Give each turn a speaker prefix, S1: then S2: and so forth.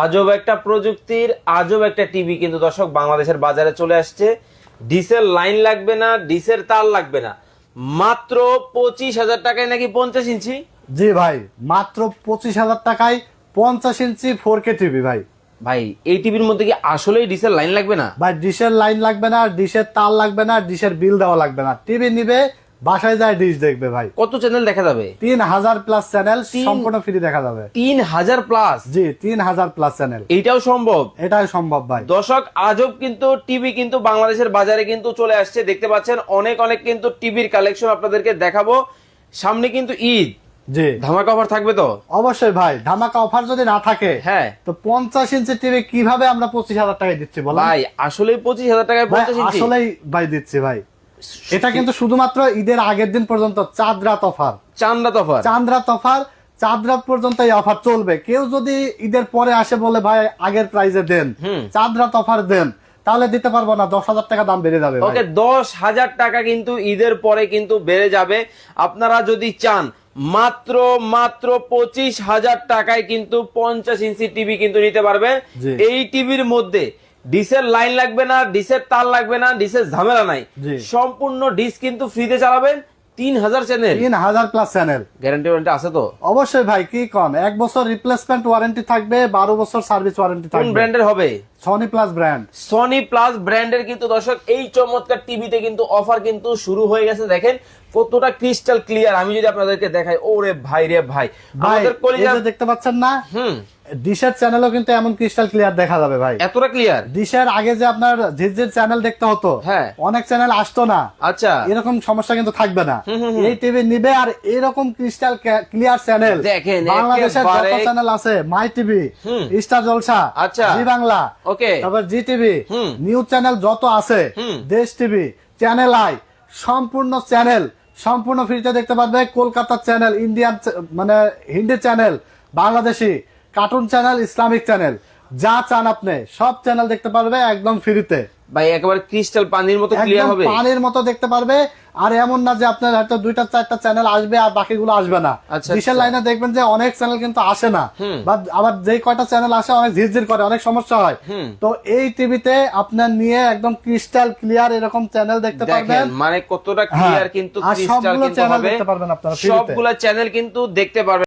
S1: আজব একটা প্রযুক্তির আজব একটা টিভি কিন্তু দর্শক বাংলাদেশের বাজারে চলে আসছে। ডিসের লাইন লাগবে না ডিসের তার লাগবে না। মাত্র পঁচিশ হাজার টাকায় নাকি পঞ্চাশ ইঞ্চি?
S2: জি ভাই মাত্র পঁচিশ হাজার টাকায় পঞ্চাশ ইঞ্চি ফোর কে টিভি ভাই।
S1: ভাই এই টিভির মধ্যে কি আসলেই ডিসের লাইন লাগবে না?
S2: ভাই ডিশের লাইন লাগবে না ডিশের তার লাগবে না ডিশের বিল দেওয়া লাগবে না। টিভি নিবে বাসায় যায় ডিশ দেখবে ভাই।
S1: কত চ্যানেল দেখা যাবে?
S2: তিন হাজার প্লাস চ্যানেল সম্পূর্ণ ফ্রি দেখা যাবে।
S1: তিন হাজার প্লাস
S2: জি তিন হাজার প্লাস চ্যানেল
S1: এইটাও সম্ভব?
S2: এটাই সম্ভব ভাই।
S1: দর্শক আজব কিন্তু টিভি কিন্তু বাংলাদেশের বাজারে কিন্তু চলে আসছে। দেখতে পাচ্ছেন অনেক অনেক কিন্তু টিভির কালেকশন আপনাদেরকে দেখাবো। সামনে কিন্তু ঈদ।
S2: জি।
S1: ধামাকা অফার থাকবে তো?
S2: অবশ্যই ভাই ধামাকা অফার যদি না থাকে
S1: হ্যাঁ।
S2: তো পঞ্চাশ ইঞ্চি টিভি কীভাবে আমরা পঁচিশ হাজার টাকায় দিচ্ছি বলো
S1: ভাই আসলে পঁচিশ হাজার টাকায় পঞ্চাশ
S2: আসলেই ভাই দিচ্ছি ভাই। এটা কিন্তু শুধুমাত্র ঈদের আগের দিন পর্যন্ত চাঁদ রাত অফার চাঁদ রাত অফার চাঁদ রাত পর্যন্ত এই অফার চলবে। কেউ যদি ঈদের পরে আসে বলে ভাই আগের প্রাইজে দেন। চাঁদ রাত অফার দেন তাহলে দিতে পারব না দশ হাজার টাকা দাম বেড়ে যাবে
S1: ওকে দশ হাজার টাকা কিন্তু ঈদের পরে কিন্তু বেড়ে যাবে। আপনারা যদি চান মাত্র মাত্র পঁচিশ হাজার টাকায় কিন্তু পঞ্চাশ ইঞ্চি টিভি কিন্তু নিতে পারবেন এই টিভির মধ্যে ডিসের লাইন লাগবে না ডিসের তার লাগবে না ডিসের ঝামেলা নাই। সম্পূর্ণ ডিস কিন্তু ফ্রিতে চালাবেন তিন হাজার চ্যানেল
S2: তিন হাজার প্লাস চ্যানেল
S1: গ্যারান্টি ওয়ারেন্টি আছে তো?
S2: অবশ্যই ভাই কি কন এক বছর রিপ্লেসমেন্ট ওয়ারেন্টি থাকবে বারো বছর সার্ভিস ওয়ারেন্টি
S1: কোন
S2: থাকবে।
S1: ব্র্যান্ডের হবে?
S2: Sony plus brand
S1: Sony plus ব্র্যান্ডের কিন্তু দর্শক এই চমৎকার টিভিতে কিন্তু অফার কিন্তু শুরু হয়ে গেছে। দেখেন কতটা ক্রিস্টাল ক্লিয়ার আমি যদি আপনাদেরকে দেখাই ওরে ভাই রে ভাই।
S2: ভাই
S1: আমাদের কলিজা
S2: দেখতে পাচ্ছেন না?
S1: হুম।
S2: ডিশের চ্যানেলও কিন্তু এমন ক্রিস্টাল ক্লিয়ার দেখা যাবে ভাই।
S1: এতটা ক্লিয়ার
S2: ডিশের আগে যে আপনার ঝিরঝির চ্যানেল দেখতে হতো
S1: হ্যাঁ।
S2: অনেক চ্যানেল আসতো না।
S1: আচ্ছা।
S2: এরকম সমস্যা কিন্তু থাকবে না। এই টিভি নিবে আর এরকম ক্রিস্টাল ক্লিয়ার চ্যানেল
S1: দেখেন,
S2: বাংলাদেশের যত চ্যানেল আছে মাই টিভি স্টার জলসা
S1: আচ্ছা।
S2: জি বাংলা
S1: ওকে।
S2: তারপর জি টিভি। নিউজ চ্যানেল যত আছে দেশ টিভি চ্যানেল আই সম্পূর্ণ চ্যানেল সম্পূর্ণ ফ্রিতে দেখতে পারবে। কলকাতার চ্যানেল ইন্ডিয়ান মানে Hindi channel Bangladeshi cartoon channel Islamic channel যা চান আপনি সব চ্যানেল দেখতে পারবে একদম ফ্রিতে
S1: ভাই একেবারে ক্রিস্টাল পানির মতো ক্লিয়ার হবে।
S2: পানির মতো দেখতে পারবে। আর এমন না যে আপনার হয়তো দুইটা চারটা চ্যানেল আসবে আর বাকিগুলো আসবে না।
S1: আচ্ছা, আচ্ছা।
S2: লাইনে দেখবেন যে অনেক চ্যানেল কিন্তু আসে না। বা আবার যে কয়টা চ্যানেল আসে অনেক ঝিরঝির করে অনেক সমস্যা হয়। তো এই টিভিতে আপনার নিয়ে একদম ক্রিস্টাল ক্লিয়ার এরকম চ্যানেল দেখতে পারবেন।
S1: মানে কতটা ক্লিয়ার। কিন্তু ক্রিস্টাল
S2: সবগুলো চ্যানেল দেখতে পারবেন আপনারা।
S1: সবগুলা চ্যানেল কিন্তু দেখতে পারবেন।